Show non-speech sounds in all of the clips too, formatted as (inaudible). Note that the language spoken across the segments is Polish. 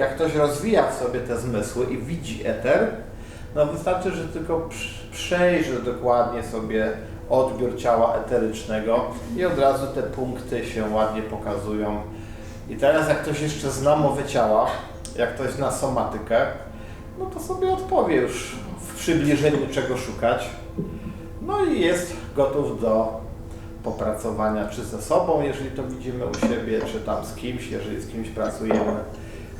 jak ktoś rozwija sobie te zmysły i widzi eter, no wystarczy, że tylko przejrzy dokładnie sobie odbiór ciała eterycznego i od razu te punkty się ładnie pokazują. I teraz jak ktoś jeszcze zna mowę ciała, jak ktoś zna somatykę, no to sobie odpowie już w przybliżeniu czego szukać. No i jest gotów do popracowania czy ze sobą, jeżeli to widzimy u siebie, czy tam z kimś, jeżeli z kimś pracujemy.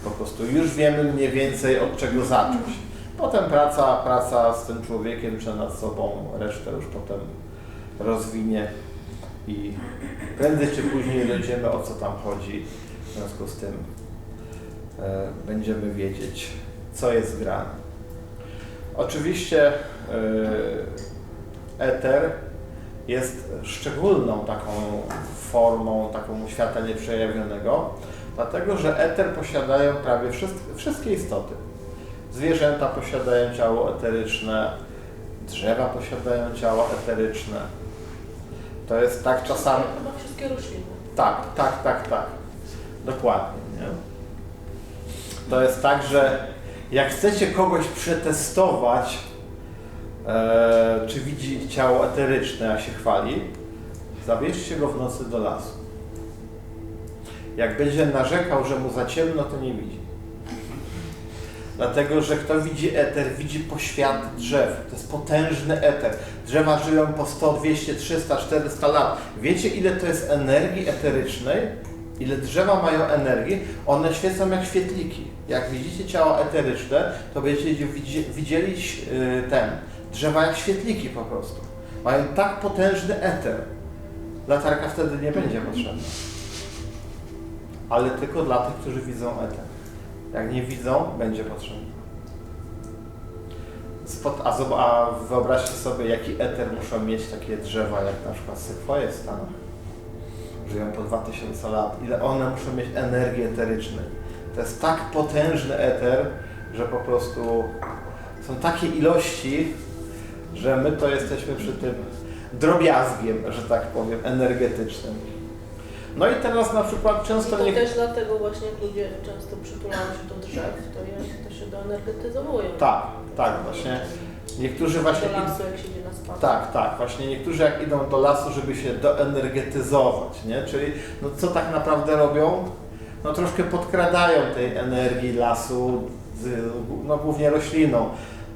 Po prostu już wiemy mniej więcej od czego zacząć. Potem praca, praca z tym człowiekiem czy nad sobą, resztę już potem rozwinie i prędzej czy później dojdziemy o co tam chodzi. W związku z tym e, będziemy wiedzieć, co jest grane. Oczywiście e, eter jest szczególną taką formą, taką świata nieprzejawionego, dlatego że eter posiadają prawie wszystkie, wszystkie istoty. Zwierzęta posiadają ciało eteryczne, drzewa posiadają ciało eteryczne. To jest tak czasami. Chyba wszystkie rośliny. Tak, tak, tak, tak. Dokładnie. Nie? To jest tak, że jak chcecie kogoś przetestować, e, czy widzi ciało eteryczne, a się chwali, zabierzcie go w nocy do lasu. Jak będzie narzekał, że mu za ciemno, to nie widzi. Dlatego, że kto widzi eter, widzi poświat drzew. To jest potężny eter. Drzewa żyją po 100, 200, 300, 400 lat. Wiecie, ile to jest energii eterycznej? Ile drzewa mają energii? One świecą jak świetliki. Jak widzicie ciało eteryczne, to będziecie widzi- widzieli yy, ten, drzewa jak świetliki po prostu. Mają tak potężny eter. Latarka wtedy nie będzie potrzebna. Ale tylko dla tych, którzy widzą eter. Jak nie widzą, będzie potrzebna. Spot, a, a wyobraźcie sobie, jaki eter muszą mieć takie drzewa, jak na przykład sekwoje w Stanach. Żyją po 2000 lat. Ile one muszą mieć energii eterycznej. To jest tak potężny eter, że po prostu są takie ilości, że my to jesteśmy przy tym drobiazgiem, że tak powiem, energetycznym. No i teraz na przykład I często to nie... też dlatego właśnie ludzie często przytulają się do drzew, to, je, to się doenergetyzowują. Tak, tak, właśnie. Niektórzy właśnie... Do lasu, jak się idzie na spacer. Tak, tak. Właśnie niektórzy jak idą do lasu, żeby się doenergetyzować, nie? Czyli no co tak naprawdę robią? No troszkę podkradają tej energii lasu, no głównie rośliną.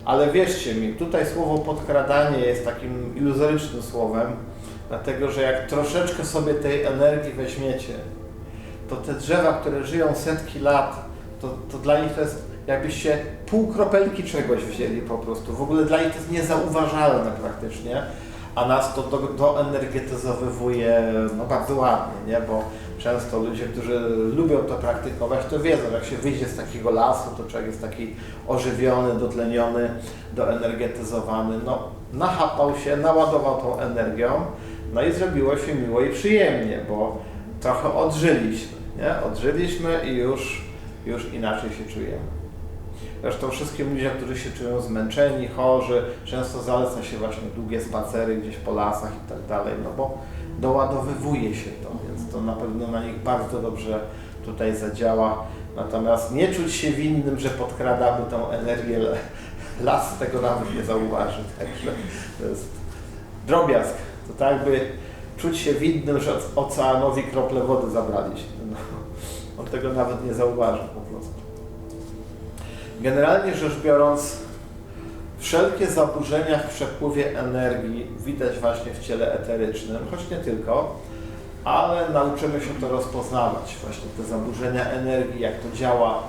Ale wierzcie mi, tutaj słowo podkradanie jest takim iluzorycznym słowem, dlatego że jak troszeczkę sobie tej energii weźmiecie, to te drzewa, które żyją setki lat, to, to dla nich to jest jakbyście pół kropelki czegoś wzięli po prostu. W ogóle dla nich to jest niezauważalne praktycznie, a nas to do, no, bardzo ładnie, nie? bo często ludzie, którzy lubią to praktykować, to wiedzą, jak się wyjdzie z takiego lasu, to człowiek jest taki ożywiony, dotleniony, doenergetyzowany, no nachapał się, naładował tą energią, no i zrobiło się miło i przyjemnie, bo trochę odżyliśmy, nie? Odżyliśmy i już, już inaczej się czujemy. Zresztą wszystkim ludziom, którzy się czują zmęczeni, chorzy, często zaleca się właśnie długie spacery gdzieś po lasach i tak dalej, no bo doładowywuje się to, więc to na pewno na nich bardzo dobrze tutaj zadziała. Natomiast nie czuć się winnym, że podkradamy tą energię, las tego nawet nie zauważy, także to jest drobiazg. To tak jakby czuć się winnym, że oceanowi krople wody zabraliśmy. No, on tego nawet nie zauważy po prostu. Generalnie rzecz biorąc, wszelkie zaburzenia w przepływie energii widać właśnie w ciele eterycznym, choć nie tylko, ale nauczymy się to rozpoznawać, właśnie te zaburzenia energii, jak to działa,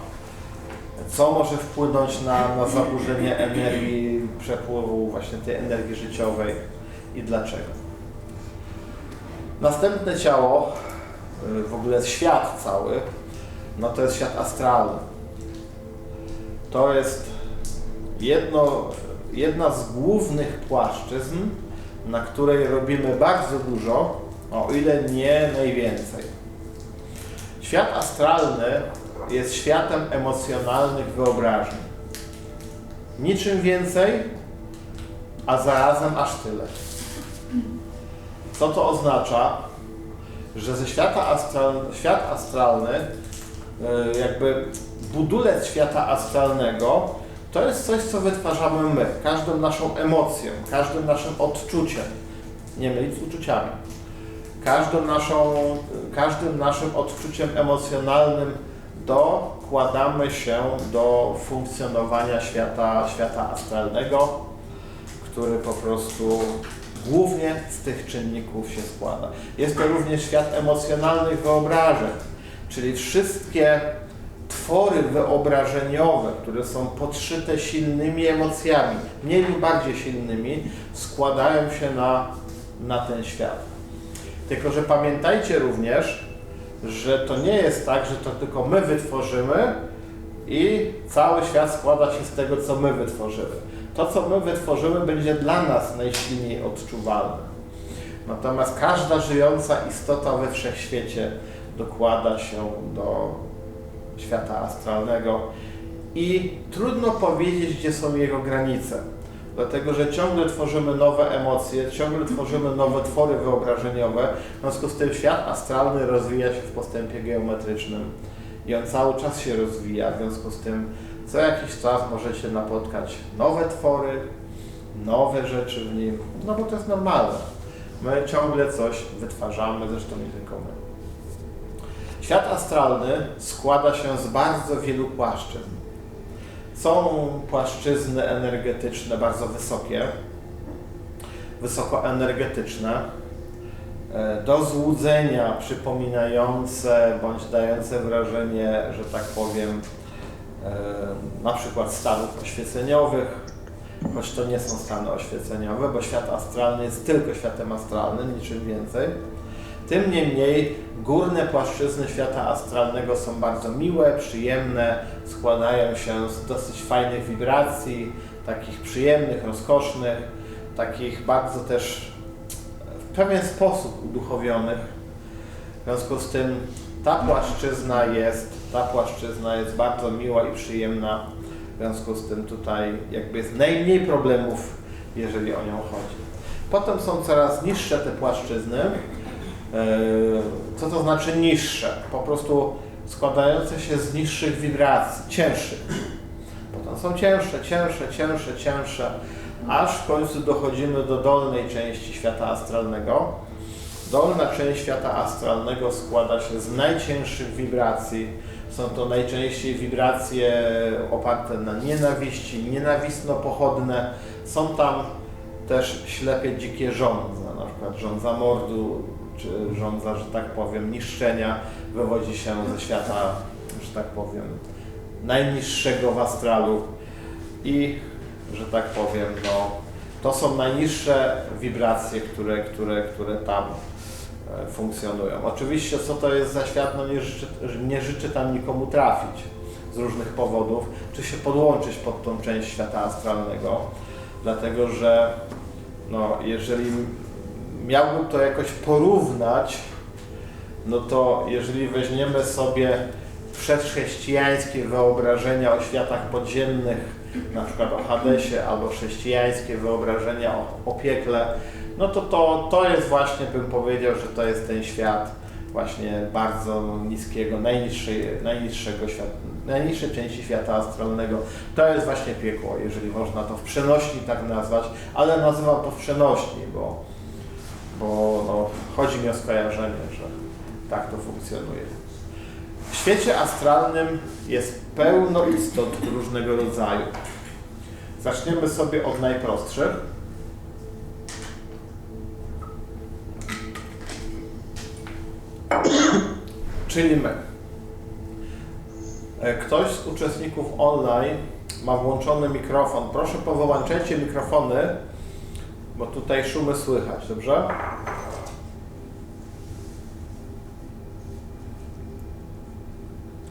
co może wpłynąć na, na zaburzenie energii, przepływu właśnie tej energii życiowej i dlaczego. Następne ciało, y, w ogóle świat cały, no to jest świat astralny. To jest jedno, jedna z głównych płaszczyzn, na której robimy bardzo dużo, o ile nie najwięcej. Świat astralny jest światem emocjonalnych wyobrażeń. Niczym więcej, a zarazem aż tyle. Co to oznacza? Że ze świata astral, świat astralny y, jakby budulec świata astralnego to jest coś, co wytwarzamy my, każdą naszą emocją, każdym naszym odczuciem, nie mylić z uczuciami, każdą naszą, każdym naszym odczuciem emocjonalnym dokładamy się do funkcjonowania świata, świata astralnego, który po prostu głównie z tych czynników się składa. Jest to również świat emocjonalnych wyobrażeń, czyli wszystkie twory wyobrażeniowe, które są podszyte silnymi emocjami, mniej lub bardziej silnymi, składają się na, na ten świat. Tylko, że pamiętajcie również, że to nie jest tak, że to tylko my wytworzymy i cały świat składa się z tego, co my wytworzymy. To, co my wytworzymy, będzie dla nas najsilniej odczuwalne. Natomiast każda żyjąca istota we wszechświecie dokłada się do świata astralnego i trudno powiedzieć, gdzie są jego granice. Dlatego, że ciągle tworzymy nowe emocje, ciągle tworzymy nowe twory wyobrażeniowe. W związku z tym świat astralny rozwija się w postępie geometrycznym i on cały czas się rozwija. W związku z tym co jakiś czas możecie napotkać nowe twory, nowe rzeczy w nim, no bo to jest normalne. My ciągle coś wytwarzamy, zresztą nie tylko my. Świat astralny składa się z bardzo wielu płaszczyzn. Są płaszczyzny energetyczne bardzo wysokie, wysokoenergetyczne, e, do złudzenia przypominające bądź dające wrażenie, że tak powiem, na przykład stanów oświeceniowych, choć to nie są stany oświeceniowe, bo świat astralny jest tylko światem astralnym, niczym więcej. Tym niemniej górne płaszczyzny świata astralnego są bardzo miłe, przyjemne, składają się z dosyć fajnych wibracji, takich przyjemnych, rozkosznych, takich bardzo też w pewien sposób uduchowionych. W związku z tym ta płaszczyzna jest, ta płaszczyzna jest bardzo miła i przyjemna. W związku z tym tutaj jakby jest najmniej problemów, jeżeli o nią chodzi. Potem są coraz niższe te płaszczyzny, Eee, Co to znaczy niższe? Po prostu składające się z niższych wibracji, cięższych. Potem są cięższe, cięższe, cięższe, cięższe, aż w końcu dochodzimy do dolnej części świata astralnego. Dolna część świata astralnego składa się z najcięższych wibracji. Są to najczęściej wibracje oparte na nienawiści, nienawistno-pochodne. Są tam też ślepie dzikie żądze, na przykład żądza mordu, czy żądza, że tak powiem, niszczenia wywodzi się ze świata, że tak powiem, najniższego w astralu i, że tak powiem, no, to są najniższe wibracje, które, które, które tam funkcjonują. Oczywiście, co to jest za świat, no nie życzę, nie życzę tam nikomu trafić z różnych powodów, czy się podłączyć pod tą część świata astralnego, dlatego że no, jeżeli miałbym to jakoś porównać, no to jeżeli weźmiemy sobie przedchrześcijańskie wyobrażenia o światach podziemnych, na przykład o Hadesie, albo chrześcijańskie wyobrażenia o, o piekle, no to, to to jest właśnie, bym powiedział, że to jest ten świat właśnie bardzo niskiego, najniższej, najniższego świata, najniższej części świata astralnego. To jest właśnie piekło, jeżeli można to w przenośni tak nazwać, ale nazywam to w przenośni, bo bo no, chodzi mi o skojarzenie, że tak to funkcjonuje. W świecie astralnym jest pełno istot różnego rodzaju. Zaczniemy sobie od najprostszych. (coughs) Czyli my. E, Ktoś z uczestników online ma włączony mikrofon. Proszę powyłączajcie mikrofony, bo tutaj szumy słychać, dobrze?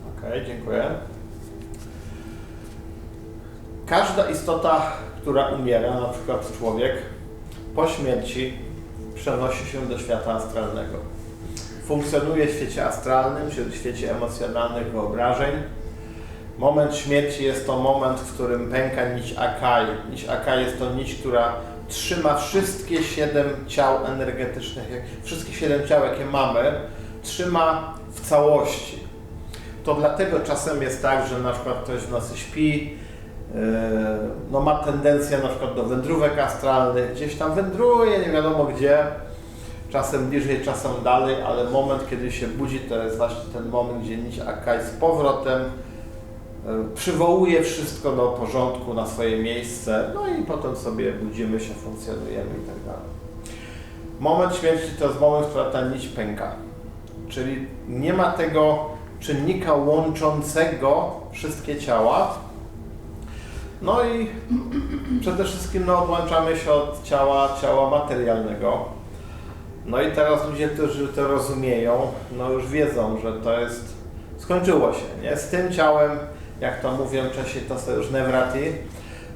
Ok, dziękuję. Każda istota, która umiera, na przykład człowiek, po śmierci przenosi się do świata astralnego. Funkcjonuje w świecie astralnym, w świecie emocjonalnych wyobrażeń. Moment śmierci jest to moment, w którym pęka nić Akai. Nić Akai jest to nić, która trzyma wszystkie siedem ciał energetycznych, wszystkie siedem ciał, jakie mamy, trzyma w całości. to dlatego czasem jest tak, że na przykład ktoś w nocy śpi, yy, no ma tendencję na przykład do wędrówek astralnych, gdzieś tam wędruje, nie wiadomo gdzie, czasem bliżej, czasem dalej, ale moment, kiedy się budzi, to jest właśnie ten moment, gdzie nić Akkai z powrotem yy, przywołuje wszystko do porządku na swoje miejsce, no i potem sobie budzimy się, funkcjonujemy i tak dalej. Moment śmierci to jest moment, w którym ta nić pęka. Czyli nie ma tego czynnika łączącego wszystkie ciała. No i przede wszystkim no, odłączamy się od ciała, ciała materialnego. No i teraz ludzie, którzy to rozumieją, no już wiedzą, że to jest, skończyło się, nie? Z tym ciałem, jak to mówią Czesi, to są już nevraty,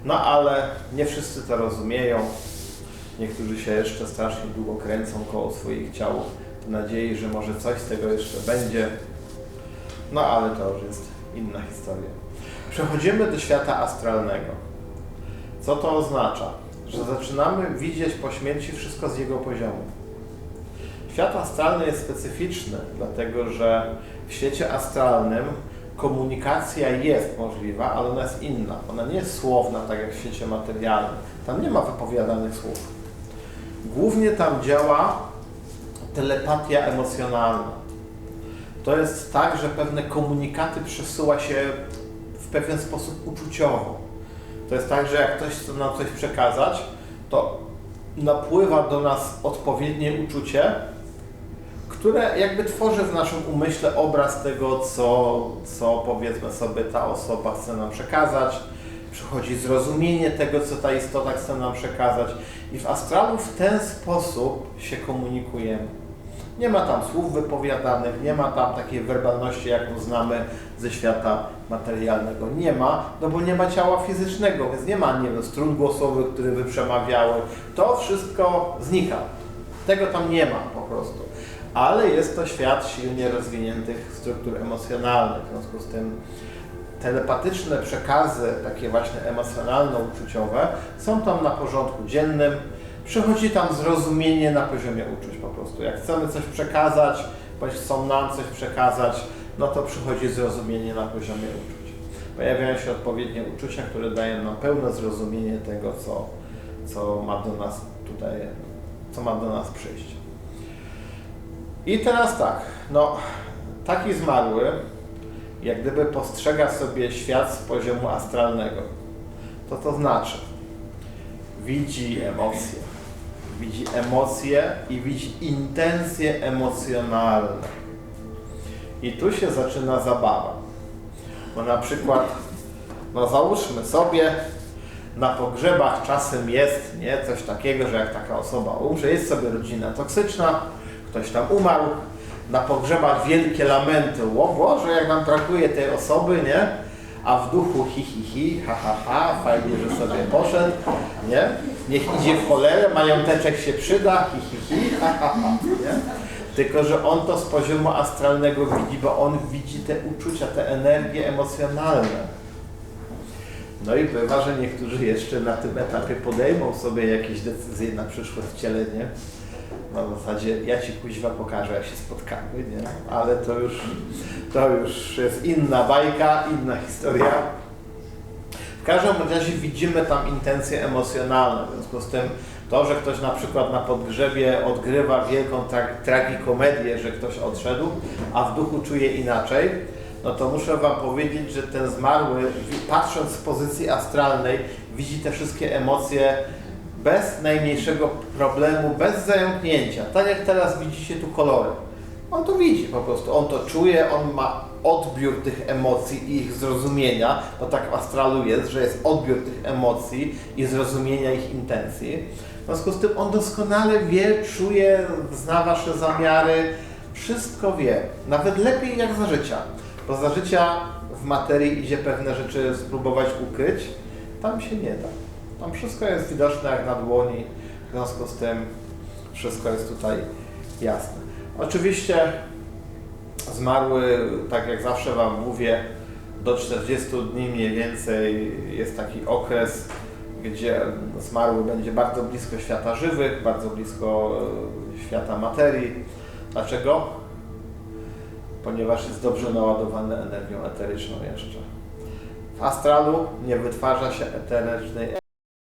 no ale nie wszyscy to rozumieją. Niektórzy się jeszcze strasznie długo kręcą koło swoich ciał w nadziei, że może coś z tego jeszcze będzie. No ale to już jest inna historia. Przechodzimy do świata astralnego. Co to oznacza? Że zaczynamy widzieć po śmierci wszystko z jego poziomu. Świat astralny jest specyficzny, dlatego że w świecie astralnym komunikacja jest możliwa, ale ona jest inna. Ona nie jest słowna, tak jak w świecie materialnym. Tam nie ma wypowiadanych słów. Głównie tam działa telepatia emocjonalna. To jest tak, że pewne komunikaty przesyła się w pewien sposób uczuciowo. To jest tak, że jak ktoś chce nam coś przekazać, to napływa do nas odpowiednie uczucie, które jakby tworzy w naszym umyśle obraz tego, co, co powiedzmy sobie ta osoba chce nam przekazać. Przychodzi zrozumienie tego, co ta istota chce nam przekazać. I w astralu w ten sposób się komunikujemy. Nie ma tam słów wypowiadanych, nie ma tam takiej werbalności, jaką znamy ze świata materialnego. Nie ma, no bo nie ma ciała fizycznego, więc nie ma, nie wiem, strun głosowych, które by przemawiały. To wszystko znika. Tego tam nie ma po prostu. Ale jest to świat silnie rozwiniętych struktur emocjonalnych. W związku z tym telepatyczne przekazy, takie właśnie emocjonalno-uczuciowe, są tam na porządku dziennym. Przychodzi tam zrozumienie na poziomie uczuć po prostu. Jak chcemy coś przekazać, bądź chcą nam coś przekazać, no to przychodzi zrozumienie na poziomie uczuć. Pojawiają się odpowiednie uczucia, które dają nam pełne zrozumienie tego, co, co ma do nas tutaj, co ma do nas przyjść. I teraz tak, no taki zmarły, jak gdyby postrzega sobie świat z poziomu astralnego. To to znaczy, widzi emocje, widzi emocje i widzi intencje emocjonalne. I tu się zaczyna zabawa. Bo na przykład, no załóżmy sobie, na pogrzebach czasem jest nie, coś takiego, że jak taka osoba umrze, jest sobie rodzina toksyczna, ktoś tam umarł, na pogrzebach wielkie lamenty, o Boże, jak nam brakuje tej osoby, nie? A w duchu hi, hi, hi, ha, ha, ha, fajnie, że sobie poszedł, nie? Niech idzie w cholerę, mająteczek się przyda, hi, hi, hi, ha, ha, ha, nie? Tylko, że on to z poziomu astralnego widzi, bo on widzi te uczucia, te energie emocjonalne. No i bywa, że niektórzy jeszcze na tym etapie podejmą sobie jakieś decyzje na przyszłe wcielenie. W zasadzie ja ci kuźwa pokażę, jak się spotkamy, nie? Ale to już, to już jest inna bajka, inna historia. W każdym razie widzimy tam intencje emocjonalne, w związku z tym to, że ktoś na przykład na podgrzebie odgrywa wielką tra tragikomedię, że ktoś odszedł, a w duchu czuje inaczej, no to muszę Wam powiedzieć, że ten zmarły, patrząc z pozycji astralnej, widzi te wszystkie emocje bez najmniejszego problemu, bez zająknięcia. Tak jak teraz widzicie tu kolory. On to widzi po prostu, on to czuje, on ma odbiór tych emocji i ich zrozumienia, bo tak w astralu jest, że jest odbiór tych emocji i zrozumienia ich intencji. W związku z tym on doskonale wie, czuje, zna Wasze zamiary, wszystko wie. Nawet lepiej jak za życia. Bo za życia w materii idzie pewne rzeczy spróbować ukryć, tam się nie da. Tam wszystko jest widoczne jak na dłoni, w związku z tym wszystko jest tutaj jasne. Oczywiście zmarły, tak jak zawsze Wam mówię, do 40 dni mniej więcej jest taki okres, gdzie zmarły będzie bardzo blisko świata żywych, bardzo blisko e, świata materii. Dlaczego? ponieważ jest dobrze naładowany energią eteryczną jeszcze. W astralu nie wytwarza się eterycznej